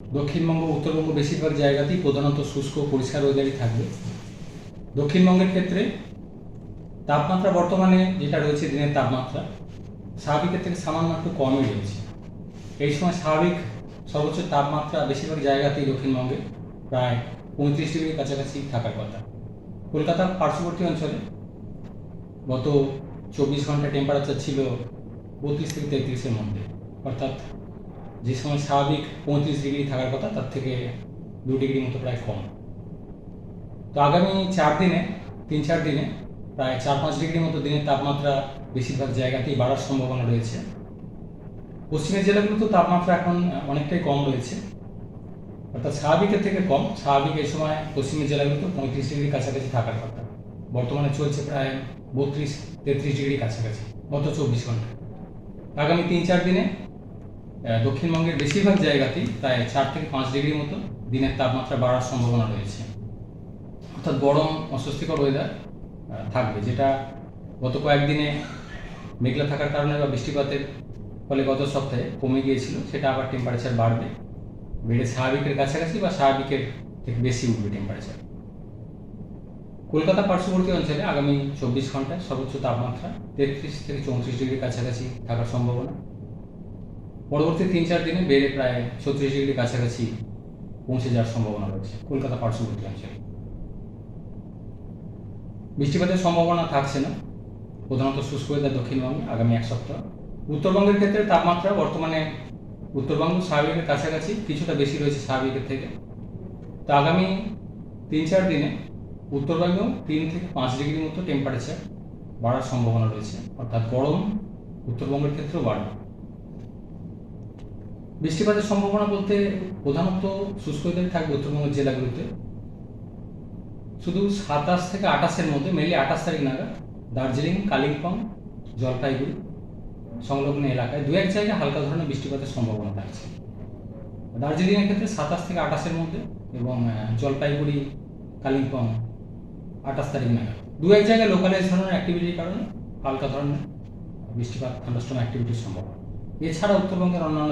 দক্ষিণবঙ্গ, উত্তরবঙ্গ বেশিরভাগ জায়গাতেই প্রধানত শুষ্ক, পরিষ্কার ওয়েদারই থাকবে দক্ষিণবঙ্গের ক্ষেত্রে তাপমাত্রা বর্তমানে যেটা রয়েছে দিনের তাপমাত্রা স্বাভাবিকের থেকে সামান্য একটু কমই রয়েছে। এই সময় স্বাভাবিক সর্বোচ্চ তাপমাত্রা বেশিরভাগ জায়গাতেই দক্ষিণবঙ্গে প্রায় পঁয়ত্রিশ ডিগ্রির কাছাকাছি থাকার কথা। কলকাতার পার্শ্ববর্তী অঞ্চলে গত চব্বিশ ঘণ্টা টেম্পারেচার ছিল বত্রিশ থেকে তেত্রিশের মধ্যে, অর্থাৎ যে সময় স্বাভাবিক পঁয়ত্রিশ ডিগ্রি থাকার কথা, তার থেকে দু ডিগ্রি মতো প্রায় কম। তো আগামী চার দিনে, তিন চার দিনে প্রায় চার পাঁচ ডিগ্রি মতো দিনের তাপমাত্রা বেশিরভাগ জায়গাতেই বাড়ার সম্ভাবনা রয়েছে। পশ্চিমের জেলাগুলোতে তাপমাত্রা এখন অনেকটাই কম রয়েছে। অর্থাৎ স্বাভাবিকের থেকে কম। স্বাভাবিক এই সময় পশ্চিমের জেলাগুলোতে পঁয়ত্রিশ ডিগ্রি কাছাকাছি থাকার কথা। বর্তমানে চলছে প্রায় বত্রিশ, তেত্রিশ ডিগ্রি কাছাকাছি, গত চব্বিশ ঘণ্টা আগামী তিন চার দিনে দক্ষিণবঙ্গের বেশিরভাগ জায়গাতেই প্রায় চার থেকে পাঁচ ডিগ্রি মতো দিনের তাপমাত্রা বাড়ার সম্ভাবনা রয়েছে। অর্থাৎ গরম, অস্বস্তিকর ওয়েদার থাকবে, যেটা গত কয়েকদিনে মেঘলা থাকার কারণে বা বৃষ্টিপাতের ফলে গত সপ্তাহে কমে গিয়েছিল, সেটা আবার টেম্পারেচার বাড়বে। বেড়ে স্বাভাবিকের কাছাকাছি বা স্বাভাবিকের থেকে বেশি উঠবে টেম্পারেচার কলকাতা পার্শ্ববর্তী অঞ্চলে আগামী চব্বিশ ঘন্টায় সর্বোচ্চ তাপমাত্রা তেত্রিশ থেকে চৌত্রিশ ডিগ্রির কাছাকাছি থাকার সম্ভাবনা। পরবর্তী তিন চার দিনে বেড়ে প্রায় ছত্রিশ ডিগ্রির কাছাকাছি পৌঁছে যাওয়ার সম্ভাবনা রয়েছে। কলকাতা পার্শ্ববর্তী অঞ্চলে বৃষ্টিপাতের সম্ভাবনা থাকছে না। প্রধানত শুষ্ক ওয়েদার দক্ষিণবঙ্গে আগামী এক সপ্তাহ। উত্তরবঙ্গের ক্ষেত্রে তাপমাত্রা বর্তমানে উত্তরবঙ্গ স্বাভাবিকের কাছাকাছি কিছুটা বেশি রয়েছে স্বাভাবিকের থেকে। তো আগামী তিন চার দিনে উত্তরবঙ্গেও তিন থেকে পাঁচ ডিগ্রির মতো টেম্পারেচার বাড়ার সম্ভাবনা রয়েছে। অর্থাৎ গরম উত্তরবঙ্গের ক্ষেত্রেও বাড়বে। বৃষ্টিপাতের সম্ভাবনা বলতে প্রধানত শুষ্ক ওয়েদারই থাকবে উত্তরবঙ্গের জেলাগুলোতে। শুধু সাতাশ থেকে আঠাশের মধ্যে মেনলি আঠাশ তারিখ নাগাদ, দার্জিলিং, কালিম্পং, জলপাইগুড়ি সংলগ্ন এলাকায় দু এক জায়গায় হালকা ধরনের বৃষ্টিপাতের সম্ভাবনা থাকছে। দার্জিলিংয়ের ক্ষেত্রে সাতাশ থেকে আঠাশের মধ্যে এবং জলপাইগুড়ি, কালিম্পং আঠাশ তারিখ নাগাদ। দু এক জায়গায় লোকালাইজ ধরনের অ্যাক্টিভিটির কারণে হালকা ধরনের বৃষ্টিপাত থান্ডাস্টম অ্যাক্টিভিটির সম্ভাবনা। এছাড়া উত্তরবঙ্গের অন্যান্য